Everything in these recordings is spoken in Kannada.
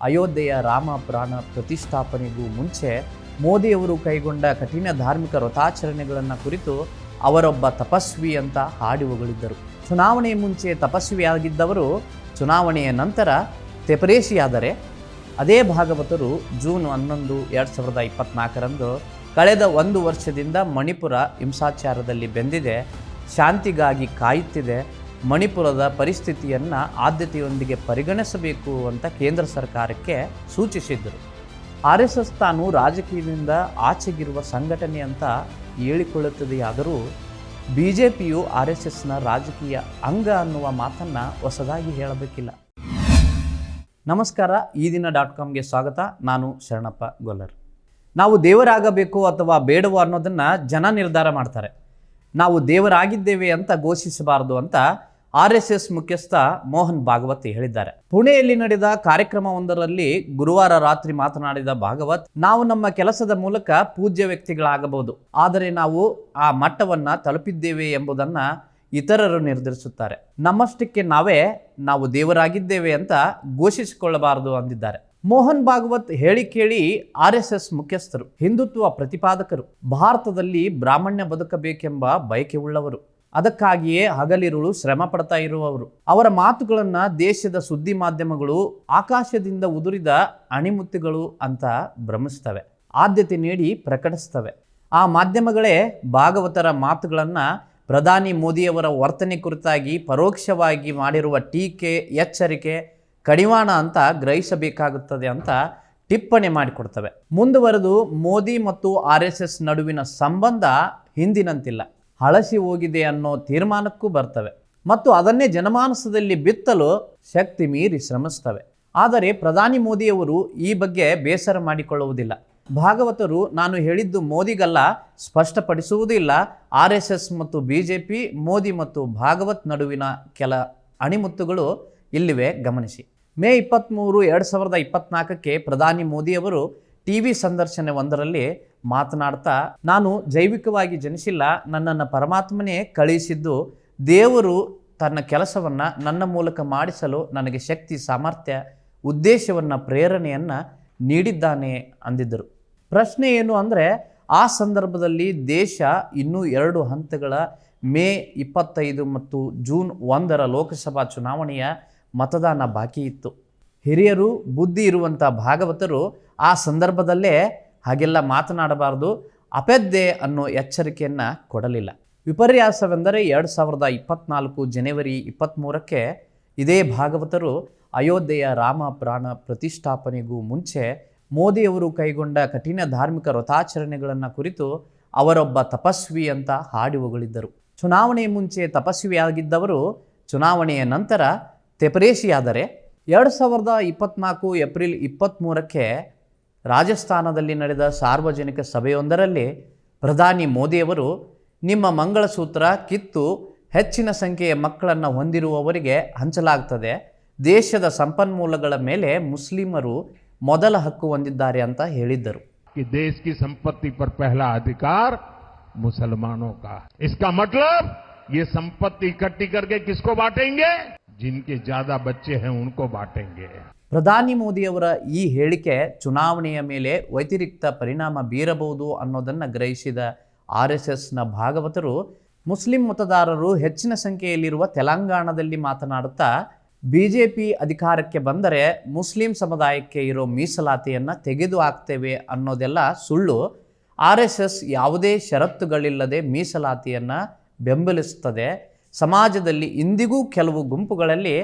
ಅಯೋಧ್ಯೆಯ ರಾಮ ಪ್ರಾಣ ಪ್ರತಿಷ್ಠಾಪನೆಗೂ ಮುಂಚೆ ಮೋದಿಯವರು ಕೈಗೊಂಡ ಕಠಿಣ ಧಾರ್ಮಿಕ ವ್ರತಾಚರಣೆಗಳನ್ನು ಕುರಿತು ಅವರೊಬ್ಬ ತಪಸ್ವಿ ಅಂತ ಹಾಡಿ ಚುನಾವಣೆ ಮುಂಚೆ ತಪಸ್ವಿಯಾಗಿದ್ದವರು ಚುನಾವಣೆಯ ನಂತರ ತೆಪರೇಶಿಯಾದರೆ ಅದೇ ಭಾಗವತರು ಜೂನ್ ಹನ್ನೊಂದು, ಎರಡು ಸಾವಿರದ ಇಪ್ಪತ್ನಾಲ್ಕರಂದು ಕಳೆದ ಒಂದು ವರ್ಷದಿಂದ ಮಣಿಪುರ ಹಿಂಸಾಚಾರದಲ್ಲಿ ಬೆಂದಿದೆ, ಶಾಂತಿಗಾಗಿ ಕಾಯುತ್ತಿದೆ ಮಣಿಪುರದ ಪರಿಸ್ಥಿತಿಯನ್ನು ಆದ್ಯತೆಯೊಂದಿಗೆ ಪರಿಗಣಿಸಬೇಕು ಅಂತ ಕೇಂದ್ರ ಸರ್ಕಾರಕ್ಕೆ ಸೂಚಿಸಿದ್ದರು ಆರ್ ಎಸ್ ಎಸ್ ತಾನು ರಾಜಕೀಯದಿಂದ ಆಚೆಗಿರುವ ಸಂಘಟನೆ ಅಂತ ಹೇಳಿಕೊಳ್ಳುತ್ತದೆಯಾದರೂ ಬಿ ಜೆ ಪಿಯು ಆರ್ ಎಸ್ ಎಸ್ನ ರಾಜಕೀಯ ಅಂಗ ಅನ್ನುವ ಮಾತನ್ನು ಹೊಸದಾಗಿ ಹೇಳಬೇಕಿಲ್ಲ. ನಮಸ್ಕಾರ, ಈ ದಿನ ಡಾಟ್ ಕಾಮ್ಗೆ ಸ್ವಾಗತ. ನಾನು ಶರಣಪ್ಪ ಗೊಲ್ಲರ್. ನಾವು ದೇವರಾಗಬೇಕು ಅಥವಾ ಬೇಡವೋ ಅನ್ನೋದನ್ನು ಜನ ನಿರ್ಧಾರ ಮಾಡ್ತಾರೆ. ನಾವು ದೇವರಾಗಿದ್ದೇವೆ ಅಂತ ಘೋಷಿಸಬಾರದು ಅಂತ ಆರ್ ಎಸ್ ಎಸ್ ಮುಖ್ಯಸ್ಥ ಮೋಹನ್ ಭಾಗವತ್ ಹೇಳಿದ್ದಾರೆ. ಪುಣೆಯಲ್ಲಿ ನಡೆದ ಕಾರ್ಯಕ್ರಮವೊಂದರಲ್ಲಿ ಗುರುವಾರ ರಾತ್ರಿ ಮಾತನಾಡಿದ ಭಾಗವತ್, ನಾವು ನಮ್ಮ ಕೆಲಸದ ಮೂಲಕ ಪೂಜ್ಯ ವ್ಯಕ್ತಿಗಳಾಗಬಹುದು, ಆದರೆ ನಾವು ಆ ಮಟ್ಟವನ್ನ ತಲುಪಿದ್ದೇವೆ ಎಂಬುದನ್ನ ಇತರರು ನಿರ್ಧರಿಸುತ್ತಾರೆ. ನಮ್ಮಷ್ಟಕ್ಕೆ ನಾವೇ ನಾವು ದೇವರಾಗಿದ್ದೇವೆ ಅಂತ ಘೋಷಿಸಿಕೊಳ್ಳಬಾರದು ಅಂದಿದ್ದಾರೆ. ಮೋಹನ್ ಭಾಗವತ್ ಹೇಳಿ ಕೇಳಿ ಆರ್ ಎಸ್ ಎಸ್ ಮುಖ್ಯಸ್ಥರು, ಹಿಂದುತ್ವ ಪ್ರತಿಪಾದಕರು, ಭಾರತದಲ್ಲಿ ಬ್ರಾಹ್ಮಣ್ಯ ಬದುಕಬೇಕೆಂಬ ಬಯಕೆ ಉಳ್ಳವರು. ಅದಕ್ಕಾಗಿಯೇ ಹಗಲಿರುಳು ಶ್ರಮ ಪಡ್ತಾ ಇರುವವರು. ಅವರ ಮಾತುಗಳನ್ನು ದೇಶದ ಸುದ್ದಿ ಮಾಧ್ಯಮಗಳು ಆಕಾಶದಿಂದ ಉದುರಿದ ಅಣಿಮುತ್ತುಗಳು ಅಂತ ಭ್ರಮಿಸ್ತವೆ. ಆದ್ಯತೆ ನೀಡಿ ಪ್ರಕಟಿಸ್ತವೆ. ಆ ಮಾಧ್ಯಮಗಳೇ ಭಾಗವತರ ಮಾತುಗಳನ್ನು ಪ್ರಧಾನಿ ಮೋದಿಯವರ ವರ್ತನೆ ಕುರಿತಾಗಿ ಪರೋಕ್ಷವಾಗಿ ಮಾಡಿರುವ ಟೀಕೆ, ಎಚ್ಚರಿಕೆ ಕಡಿವಾಣ ಅಂತ ಗ್ರಹಿಸಬೇಕಾಗುತ್ತದೆ ಅಂತ ಟಿಪ್ಪಣಿ ಮಾಡಿಕೊಡ್ತವೆ. ಮುಂದುವರೆದು ಮೋದಿ ಮತ್ತು ಆರ್ ಎಸ್ ಎಸ್ ನಡುವಿನ ಸಂಬಂಧ ಹಿಂದಿನಂತಿಲ್ಲ. ಹಳಸಿ ಹೋಗಿದೆ ಅನ್ನೋ ತೀರ್ಮಾನಕ್ಕೂ ಬರ್ತವೆ ಮತ್ತು ಅದನ್ನೇ ಜನಮಾನಸದಲ್ಲಿ ಬಿತ್ತಲು ಶಕ್ತಿ ಮೀರಿ ಶ್ರಮಿಸ್ತವೆ. ಆದರೆ ಪ್ರಧಾನಿ ಮೋದಿಯವರು ಈ ಬಗ್ಗೆ ಬೇಸರ ಮಾಡಿಕೊಳ್ಳುವುದಿಲ್ಲ. ಭಾಗವತರು ನಾನು ಹೇಳಿದ್ದು ಮೋದಿಗಲ್ಲ, ಸ್ಪಷ್ಟಪಡಿಸುವುದಿಲ್ಲ. ಆರ್ ಎಸ್ ಎಸ್ ಮತ್ತು ಬಿ ಜೆ ಪಿ, ಮೋದಿ ಮತ್ತು ಭಾಗವತ್ ನಡುವಿನ ಕೆಲ ಅಣಿಮುತ್ತುಗಳು ಇಲ್ಲಿವೆ, ಗಮನಿಸಿ. ಮೇ ಇಪ್ಪತ್ತ್ಮೂರು, ಎರಡು ಸಾವಿರದ ಇಪ್ಪತ್ನಾಲ್ಕಕ್ಕೆ ಪ್ರಧಾನಿ ಮೋದಿಯವರು ಟಿ ವಿ ಸಂದರ್ಶನವೊಂದರಲ್ಲಿ ಮಾತನಾಡ್ತಾ, ನಾನು ಜೈವಿಕವಾಗಿ ಜನಿಸಿಲ್ಲ, ನನ್ನನ್ನು ಪರಮಾತ್ಮನೇ ಕಳುಹಿಸಿದ್ದು, ದೇವರು ತನ್ನ ಕೆಲಸವನ್ನು ನನ್ನ ಮೂಲಕ ಮಾಡಿಸಲು ನನಗೆ ಶಕ್ತಿ, ಸಾಮರ್ಥ್ಯ, ಉದ್ದೇಶವನ್ನು, ಪ್ರೇರಣೆಯನ್ನು ನೀಡಿದ್ದಾನೆ ಅಂದಿದ್ದರು. ಪ್ರಶ್ನೆ ಏನು ಅಂದರೆ, ಆ ಸಂದರ್ಭದಲ್ಲಿ ದೇಶ ಇನ್ನೂ ಎರಡು ಹಂತಗಳ ಮೇ ಇಪ್ಪತ್ತೈದು ಮತ್ತು ಜೂನ್ ಒಂದರ ಲೋಕಸಭಾ ಚುನಾವಣೆಯ ಮತದಾನ ಬಾಕಿ ಇತ್ತು. ಹಿರಿಯರು, ಬುದ್ಧಿ ಇರುವಂಥ ಭಾಗವತರು ಆ ಸಂದರ್ಭದಲ್ಲೇ ಹಾಗೆಲ್ಲ ಮಾತನಾಡಬಾರದು. ಅಪೆದ್ದೆ ಅನ್ನೋ ಎಚ್ಚರಿಕೆಯನ್ನು ಕೊಡಲಿಲ್ಲ. ವಿಪರ್ಯಾಸವೆಂದರೆ ಎರಡು ಸಾವಿರದ ಇಪ್ಪತ್ನಾಲ್ಕು ಜನವರಿ ಇಪ್ಪತ್ತ್ಮೂರಕ್ಕೆ ಇದೇ ಭಾಗವತರು ಅಯೋಧ್ಯೆಯ ರಾಮ ಪ್ರಾಣ ಪ್ರತಿಷ್ಠಾಪನೆಗೂ ಮುಂಚೆ ಮೋದಿಯವರು ಕೈಗೊಂಡ ಕಠಿಣ ಧಾರ್ಮಿಕ ವ್ರತಾಚರಣೆಗಳನ್ನು ಕುರಿತು ಅವರೊಬ್ಬ ತಪಸ್ವಿ ಅಂತ ಹಾಡಿ ಹೊಗಳಿದ್ದರು ಚುನಾವಣೆ ಮುಂಚೆ ತಪಸ್ವಿಯಾಗಿದ್ದವರು ಚುನಾವಣೆಯ ನಂತರ ತೆಪರೇಶಿಯಾದರೆ ಎರಡು ಸಾವಿರದ ಇಪ್ಪತ್ನಾಲ್ಕು ಏಪ್ರಿಲ್ ಇಪ್ಪತ್ತ್ಮೂರಕ್ಕೆ ರಾಜಸ್ಥಾನದಲ್ಲಿ ನಡೆದ ಸಾರ್ವಜನಿಕ ಸಭೆಯೊಂದರಲ್ಲಿ ಪ್ರಧಾನಿ ಮೋದಿಯವರು ನಿಮ್ಮ ಮಂಗಳಸೂತ್ರ ಕಿತ್ತು ಹೆಚ್ಚಿನ ಸಂಖ್ಯೆಯ ಮಕ್ಕಳನ್ನು ಹೊಂದಿರುವವರಿಗೆ ಹಂಚಲಾಗ್ತದೆ ದೇಶದ ಸಂಪನ್ಮೂಲಗಳ ಮೇಲೆ ಮುಸ್ಲಿಮರು ಮೊದಲ ಹಕ್ಕು ಹೊಂದಿದ್ದಾರೆ ಅಂತ ಹೇಳಿದ್ದರು कि देश की संपत्ति पर पहला अधिकार मुसलमानों का है। इसका मतलब ये संपत्ति इकट्ठी करके किसको बांटेंगे ಜಿನ್ಕೆ ಜಾದಾ ಬಚ್ಚೆ ಹೈ ಉನ್ಕೋ ಬಾಟೆಂಗೆ ಪ್ರಧಾನಿ ಮೋದಿಯವರ ಈ ಹೇಳಿಕೆ ಚುನಾವಣೆಯ ಮೇಲೆ ವ್ಯತಿರಿಕ್ತ ಪರಿಣಾಮ ಬೀರಬಹುದು ಅನ್ನೋದನ್ನು ಗ್ರಹಿಸಿದ ಆರ್ ಎಸ್ ಎಸ್ನ ಭಾಗವತರು, ಮುಸ್ಲಿಂ ಮತದಾರರು ಹೆಚ್ಚಿನ ಸಂಖ್ಯೆಯಲ್ಲಿರುವ ತೆಲಂಗಾಣದಲ್ಲಿ ಮಾತನಾಡುತ್ತಾ ಬಿ ಜೆ ಪಿ ಅಧಿಕಾರಕ್ಕೆ ಬಂದರೆ ಮುಸ್ಲಿಂ ಸಮುದಾಯಕ್ಕೆ ಇರೋ ಮೀಸಲಾತಿಯನ್ನು ತೆಗೆದು ಹಾಕ್ತೇವೆ ಅನ್ನೋದೆಲ್ಲ ಸುಳ್ಳು. ಆರ್ ಎಸ್ ಎಸ್ ಯಾವುದೇ ಷರತ್ತುಗಳಿಲ್ಲದೆ ಮೀಸಲಾತಿಯನ್ನು ಬೆಂಬಲಿಸುತ್ತದೆ. ಸಮಾಜದಲ್ಲಿ ಇಂದಿಗೂ ಕೆಲವು ಗುಂಪುಗಳಲ್ಲಿ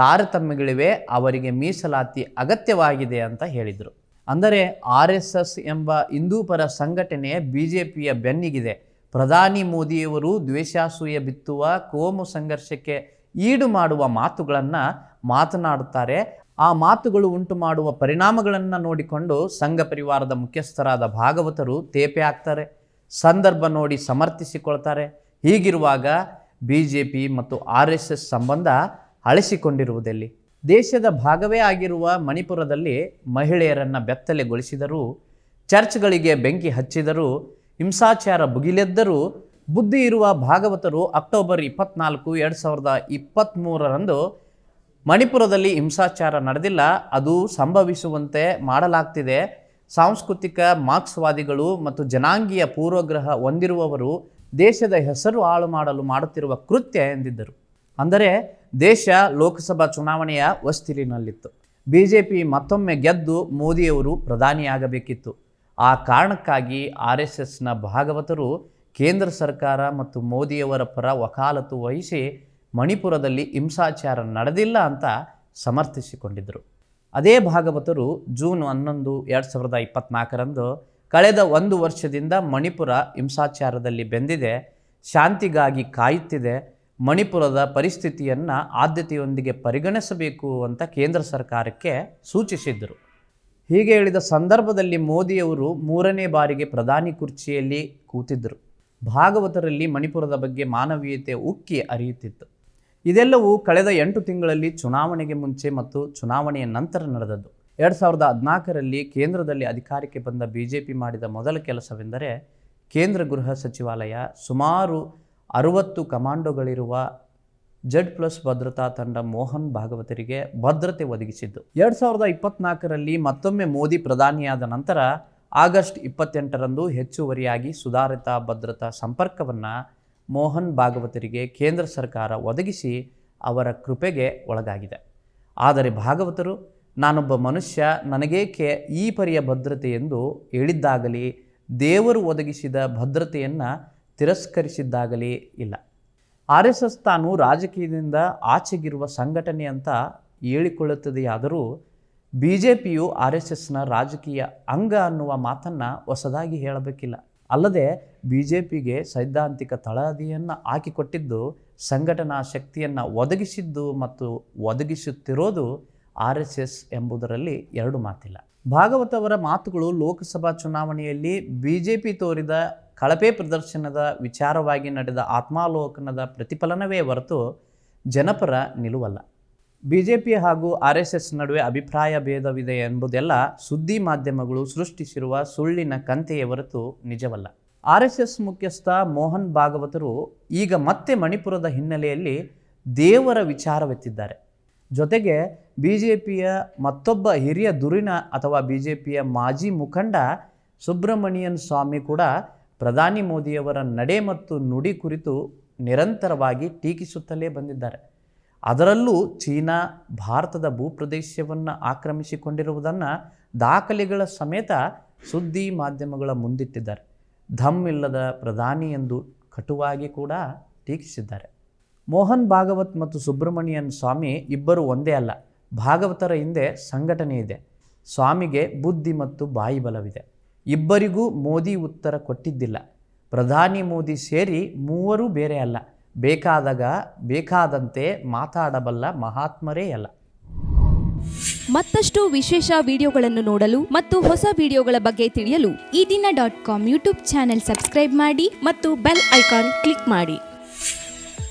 ತಾರತಮ್ಯಗಳಿವೆ, ಅವರಿಗೆ ಮೀಸಲಾತಿ ಅಗತ್ಯವಾಗಿದೆ ಅಂತ ಹೇಳಿದರು. ಅಂದರೆ ಆರ್ ಎಸ್ ಎಸ್ ಎಂಬ ಹಿಂದೂಪರ ಸಂಘಟನೆ ಬಿ ಜೆ ಪಿಯ ಬೆನ್ನಿಗಿದೆ. ಪ್ರಧಾನಿ ಮೋದಿಯವರು ದ್ವೇಷಾಸೂಯ ಬಿತ್ತುವ, ಕೋಮು ಸಂಘರ್ಷಕ್ಕೆ ಈಡು ಮಾಡುವ ಮಾತುಗಳನ್ನು ಮಾತನಾಡುತ್ತಾರೆ. ಆ ಮಾತುಗಳು ಉಂಟು ಮಾಡುವ ಪರಿಣಾಮಗಳನ್ನು ನೋಡಿಕೊಂಡು ಸಂಘ ಪರಿವಾರದ ಮುಖ್ಯಸ್ಥರಾದ ಭಾಗವತರು ತೇಪೆ ಹಾಕ್ತಾರೆ. ಸಂದರ್ಭ ನೋಡಿ ಸಮರ್ಥಿಸಿಕೊಳ್ತಾರೆ. ಹೀಗಿರುವಾಗ ಬಿ ಜೆ ಪಿ ಮತ್ತು ಆರ್ ಎಸ್ ಎಸ್ ಸಂಬಂಧ ಅಳಿಸಿಕೊಂಡಿರುವುದಲ್ಲಿ? ದೇಶದ ಭಾಗವೇ ಆಗಿರುವ ಮಣಿಪುರದಲ್ಲಿ ಮಹಿಳೆಯರನ್ನು ಬೆತ್ತಲೆಗೊಳಿಸಿದರೂ, ಚರ್ಚ್ಗಳಿಗೆ ಬೆಂಕಿ ಹಚ್ಚಿದರೂ, ಹಿಂಸಾಚಾರ ಭುಗಿಲೆದ್ದರೂ, ಬುದ್ಧಿ ಇರುವ ಭಾಗವತರು ಅಕ್ಟೋಬರ್ ಇಪ್ಪತ್ನಾಲ್ಕು, ಎರಡು ಸಾವಿರದ ಇಪ್ಪತ್ತ್ಮೂರರಂದು ಮಣಿಪುರದಲ್ಲಿ ಹಿಂಸಾಚಾರ ನಡೆದಿಲ್ಲ. ಅದು ಸಂಭವಿಸುವಂತೆ ಮಾಡಲಾಗ್ತಿದೆ. ಸಾಂಸ್ಕೃತಿಕ ಮಾರ್ಕ್ಸ್ವಾದಿಗಳು ಮತ್ತು ಜನಾಂಗೀಯ ಪೂರ್ವಗ್ರಹ ಹೊಂದಿರುವವರು ದೇಶದ ಹೆಸರು ಹಾಳು ಮಾಡಲು ಮಾಡುತ್ತಿರುವ ಕೃತ್ಯ ಎಂದಿದ್ದರು. ಅಂದರೆ ದೇಶ ಲೋಕಸಭಾ ಚುನಾವಣೆಯ ಹೊಸ್ತಿಲಿನಲ್ಲಿತ್ತು. ಬಿ ಜೆ ಪಿ ಮತ್ತೊಮ್ಮೆ ಗೆದ್ದು ಮೋದಿಯವರು ಪ್ರಧಾನಿಯಾಗಬೇಕಿತ್ತು. ಆ ಕಾರಣಕ್ಕಾಗಿ ಆರ್ ಎಸ್ ಎಸ್ನ ಭಾಗವತರು ಕೇಂದ್ರ ಸರ್ಕಾರ ಮತ್ತು ಮೋದಿಯವರ ಪರ ವಕಾಲತ್ತು ವಹಿಸಿ ಮಣಿಪುರದಲ್ಲಿ ಹಿಂಸಾಚಾರ ನಡೆದಿಲ್ಲ ಅಂತ ಸಮರ್ಥಿಸಿಕೊಂಡಿದ್ದರು. ಅದೇ ಭಾಗವತರು ಜೂನ್ ಹನ್ನೊಂದು, ಎರಡು ಸಾವಿರದ ಇಪ್ಪತ್ನಾಲ್ಕರಂದು ಕಳೆದ ಒಂದು ವರ್ಷದಿಂದ ಮಣಿಪುರ ಹಿಂಸಾಚಾರದಲ್ಲಿ ಬೆಂದಿದೆ, ಶಾಂತಿಗಾಗಿ ಕಾಯುತ್ತಿದೆ, ಮಣಿಪುರದ ಪರಿಸ್ಥಿತಿಯನ್ನು ಆದ್ಯತೆಯೊಂದಿಗೆ ಪರಿಗಣಿಸಬೇಕು ಅಂತ ಕೇಂದ್ರ ಸರ್ಕಾರಕ್ಕೆ ಸೂಚಿಸಿದ್ದರು. ಹೀಗೆ ಹೇಳಿದ ಸಂದರ್ಭದಲ್ಲಿ ಮೋದಿಯವರು ಮೂರನೇ ಬಾರಿಗೆ ಪ್ರಧಾನಿ ಕುರ್ಚಿಯಲ್ಲಿ ಕೂತಿದ್ದರು. ಭಾಗವತರಲ್ಲಿ ಮಣಿಪುರದ ಬಗ್ಗೆ ಮಾನವೀಯತೆ ಉಕ್ಕಿ ಅರಿಯುತ್ತಿತ್ತು. ಇದೆಲ್ಲವೂ ಕಳೆದ ಎಂಟು ತಿಂಗಳಲ್ಲಿ ಚುನಾವಣೆಗೆ ಮುಂಚೆ ಮತ್ತು ಚುನಾವಣೆಯ ನಂತರ ನಡೆದದ್ದು. ಎರಡು ಸಾವಿರದ ಹದಿನಾಲ್ಕರಲ್ಲಿ ಕೇಂದ್ರದಲ್ಲಿ ಅಧಿಕಾರಕ್ಕೆ ಬಂದ ಬಿ ಜೆ ಪಿ ಮಾಡಿದ ಮೊದಲ ಕೆಲಸವೆಂದರೆ ಕೇಂದ್ರ ಗೃಹ ಸಚಿವಾಲಯ ಸುಮಾರು ಅರುವತ್ತು ಕಮಾಂಡೋಗಳಿರುವ ಜಡ್ ಪ್ಲಸ್ ಭದ್ರತಾ ತಂಡ ಮೋಹನ್ ಭಾಗವತರಿಗೆ ಭದ್ರತೆ ಒದಗಿಸಿದ್ದು. ಎರಡು ಸಾವಿರದ ಇಪ್ಪತ್ನಾಲ್ಕರಲ್ಲಿ ಮತ್ತೊಮ್ಮೆ ಮೋದಿ ಪ್ರಧಾನಿಯಾದ ನಂತರ ಆಗಸ್ಟ್ ಇಪ್ಪತ್ತೆಂಟರಂದು ಹೆಚ್ಚುವರಿಯಾಗಿ ಸುಧಾರಿತ ಭದ್ರತಾ ಸಂಪರ್ಕವನ್ನು ಮೋಹನ್ ಭಾಗವತರಿಗೆ ಕೇಂದ್ರ ಸರ್ಕಾರ ಒದಗಿಸಿ ಅವರ ಕೃಪೆಗೆ ಒಳಗಾಗಿದೆ. ಆದರೆ ಭಾಗವತರು ನಾನೊಬ್ಬ ಮನುಷ್ಯ, ನನಗೇಕೆ ಈ ಪರಿಯ ಭದ್ರತೆ ಎಂದು ಹೇಳಿದ್ದಾಗಲಿ, ದೇವರು ಒದಗಿಸಿದ ಭದ್ರತೆಯನ್ನು ತಿರಸ್ಕರಿಸಿದ್ದಾಗಲಿ ಇಲ್ಲ. ಆರ್ ಎಸ್ ಎಸ್ ತಾನು ರಾಜಕೀಯದಿಂದ ಆಚೆಗಿರುವ ಸಂಘಟನೆ ಅಂತ ಹೇಳಿಕೊಳ್ಳುತ್ತದೆಯಾದರೂ, ಬಿ ಜೆ ಪಿಯು ಆರ್ ಎಸ್ ಎಸ್ನ ರಾಜಕೀಯ ಅಂಗ ಅನ್ನುವ ಮಾತನ್ನು ಹೊಸದಾಗಿ ಹೇಳಬೇಕಿಲ್ಲ. ಅಲ್ಲದೆ, ಬಿ ಜೆ ಪಿಗೆ ಸೈದ್ಧಾಂತಿಕ ತಳಹದಿಯನ್ನು ಹಾಕಿಕೊಟ್ಟಿದ್ದು, ಸಂಘಟನಾ ಶಕ್ತಿಯನ್ನು ಒದಗಿಸಿದ್ದು ಮತ್ತು ಒದಗಿಸುತ್ತಿರೋದು ಆರ್ ಎಸ್ ಎಸ್ ಎಂಬುದರಲ್ಲಿ ಎರಡು ಮಾತಿಲ್ಲ. ಭಾಗವತವರ ಮಾತುಗಳು ಲೋಕಸಭಾ ಚುನಾವಣೆಯಲ್ಲಿ ಬಿ ಜೆ ಪಿ ತೋರಿದ ಕಳಪೆ ಪ್ರದರ್ಶನದ ವಿಚಾರವಾಗಿ ನಡೆದ ಆತ್ಮಾಲೋಕನದ ಪ್ರತಿಫಲನವೇ ಹೊರತು ಜನಪರ ನಿಲುವಲ್ಲ. ಬಿ ಜೆ ಪಿ ಹಾಗೂ ಆರ್ ಎಸ್ ನಡುವೆ ಅಭಿಪ್ರಾಯ ಭೇದವಿದೆ ಎಂಬುದೆಲ್ಲ ಸುದ್ದಿ ಮಾಧ್ಯಮಗಳು ಸೃಷ್ಟಿಸಿರುವ ಸುಳ್ಳಿನ ಕಂತೆಯೇ ಹೊರತು ನಿಜವಲ್ಲ. ಆರ್ ಎಸ್ ಮುಖ್ಯಸ್ಥ ಮೋಹನ್ ಭಾಗವತರು ಈಗ ಮತ್ತೆ ಮಣಿಪುರದ ಹಿನ್ನೆಲೆಯಲ್ಲಿ ದೇವರ ವಿಚಾರವೆತ್ತಿದ್ದಾರೆ. ಜೊತೆಗೆ ಬಿ ಜೆ ಪಿಯ ಮತ್ತೊಬ್ಬ ಹಿರಿಯ ದುರಿನ ಅಥವಾ ಬಿ ಜೆ ಪಿಯ ಮಾಜಿ ಮುಖಂಡ ಸುಬ್ರಹ್ಮಣ್ಯನ್ ಸ್ವಾಮಿ ಕೂಡ ಪ್ರಧಾನಿ ಮೋದಿಯವರ ನಡೆ ಮತ್ತು ನುಡಿ ಕುರಿತು ನಿರಂತರವಾಗಿ ಟೀಕಿಸುತ್ತಲೇ ಬಂದಿದ್ದಾರೆ. ಅದರಲ್ಲೂ ಚೀನಾ ಭಾರತದ ಭೂಪ್ರದೇಶವನ್ನು ಆಕ್ರಮಿಸಿಕೊಂಡಿರುವುದನ್ನು ದಾಖಲೆಗಳ ಸಮೇತ ಸುದ್ದಿ ಮಾಧ್ಯಮಗಳ ಮುಂದಿಟ್ಟಿದ್ದಾರೆ. ಧಮ್ ಇಲ್ಲದ ಪ್ರಧಾನಿ ಎಂದು ಕಟುವಾಗಿ ಕೂಡ ಟೀಕಿಸಿದ್ದಾರೆ. ಮೋಹನ್ ಭಾಗವತ್ ಮತ್ತು ಸುಬ್ರಹ್ಮಣ್ಯನ್ ಸ್ವಾಮಿ ಇಬ್ಬರು ಒಂದೇ ಅಲ್ಲ. ಭಾಗವತರ ಹಿಂದೆ ಸಂಘಟನೆ ಇದೆ. ಸ್ವಾಮಿಗೆ ಬುದ್ಧಿ ಮತ್ತು ಬಾಯಿ ಬಲವಿದೆ. ಇಬ್ಬರಿಗೂ ಮೋದಿ ಉತ್ತರ ಕೊಟ್ಟಿದ್ದಿಲ್ಲ. ಪ್ರಧಾನಿ ಮೋದಿ ಸೇರಿ ಮೂವರೂ ಬೇರೆ ಅಲ್ಲ. ಬೇಕಾದಾಗ ಬೇಕಾದಂತೆ ಮಾತಾಡಬಲ್ಲ ಮಹಾತ್ಮರೇ ಅಲ್ಲ. ಮತ್ತಷ್ಟು ವಿಶೇಷ ವಿಡಿಯೋಗಳನ್ನು ನೋಡಲು ಮತ್ತು ಹೊಸ ವಿಡಿಯೋಗಳ ಬಗ್ಗೆ ತಿಳಿಯಲು ಈ ದಿನ dot com YouTube channel subscribe ಮಾಡಿ ಮತ್ತು ಬೆಲ್ ಐಕಾನ್ ಕ್ಲಿಕ್ ಮಾಡಿ.